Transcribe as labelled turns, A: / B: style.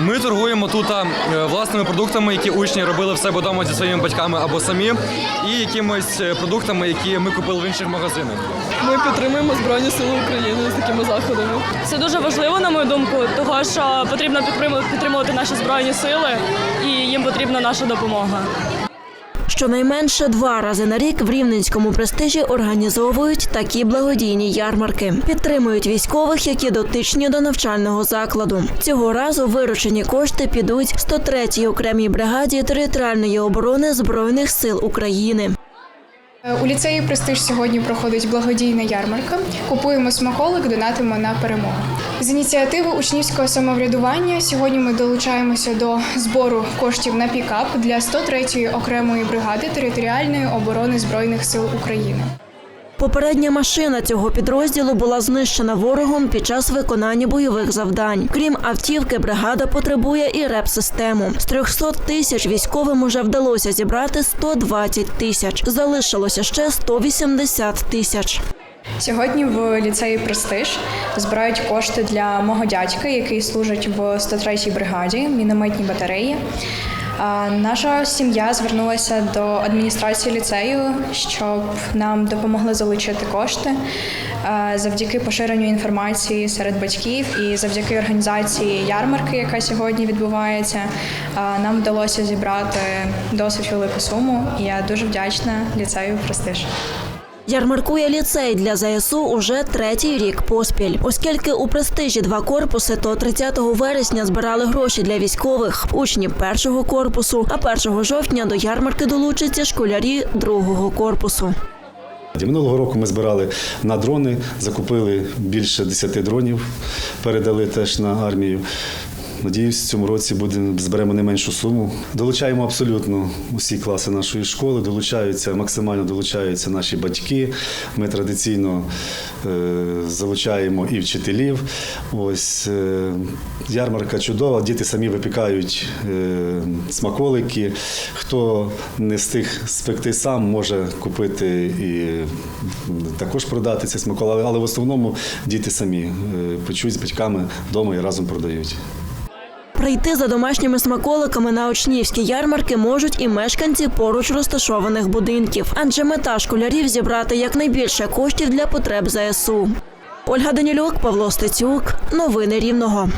A: Ми торгуємо тут е, власними продуктами, які учні робили в себе вдома зі своїми батьками або самі, і якимось е, продуктами, які ми купили в інших магазинах.
B: Ми підтримуємо Збройні Сили України з такими заходами.
C: Це дуже важливо, на мою думку, того що потрібно підтриму- підтримувати наші збройні сили, і їм потрібна наша допомога.
D: Щонайменше два рази на рік в рівненському престижі організовують такі благодійні ярмарки. Підтримують військових, які дотичні до навчального закладу. Цього разу виручені кошти підуть 103-й окремій бригаді територіальної оборони збройних сил України.
E: У ліцеї Престиж сьогодні проходить благодійна ярмарка. Купуємо смаколик, донатимо на перемогу. З ініціативи учнівського самоврядування сьогодні ми долучаємося до збору коштів на пікап для 103-ї окремої бригади територіальної оборони збройних сил України.
D: Попередня машина цього підрозділу була знищена ворогом під час виконання бойових завдань. Крім автівки, бригада потребує і реп-систему. З 300 тисяч військовим уже вдалося зібрати 120 тисяч. Залишилося ще 180 тисяч.
E: Сьогодні в ліцеї Престиж збирають кошти для мого дядька, який служить в 103-й бригаді мінометній батареї. Наша сім'я звернулася до адміністрації ліцею, щоб нам допомогли залучити кошти завдяки поширенню інформації серед батьків і завдяки організації ярмарки, яка сьогодні відбувається. Нам вдалося зібрати досить велику суму. І я дуже вдячна ліцею Престиж.
D: Ярмаркує ліцей для ЗСУ уже третій рік поспіль. Оскільки у престижі два корпуси, то 30 вересня збирали гроші для військових учнів першого корпусу, а 1 жовтня до ярмарки долучаться школярі другого корпусу.
F: Минулого року ми збирали на дрони, закупили більше 10 дронів, передали теж на армію. Надіюсь, в цьому році будемо зберемо не меншу суму. Долучаємо абсолютно усі класи нашої школи, долучаються максимально долучаються наші батьки. Ми традиційно е, залучаємо і вчителів. Ось е, ярмарка чудова, діти самі випікають е, смаколики. Хто не встиг спекти сам, може купити і також продати ці смаколи, але в основному діти самі почують з батьками вдома і разом продають.
D: Прийти за домашніми смаколиками на учнівські ярмарки можуть і мешканці поруч розташованих будинків, адже мета школярів зібрати якнайбільше коштів для потреб ЗСУ. Ольга Данілюк, Павло Стецюк. Новини Рівного.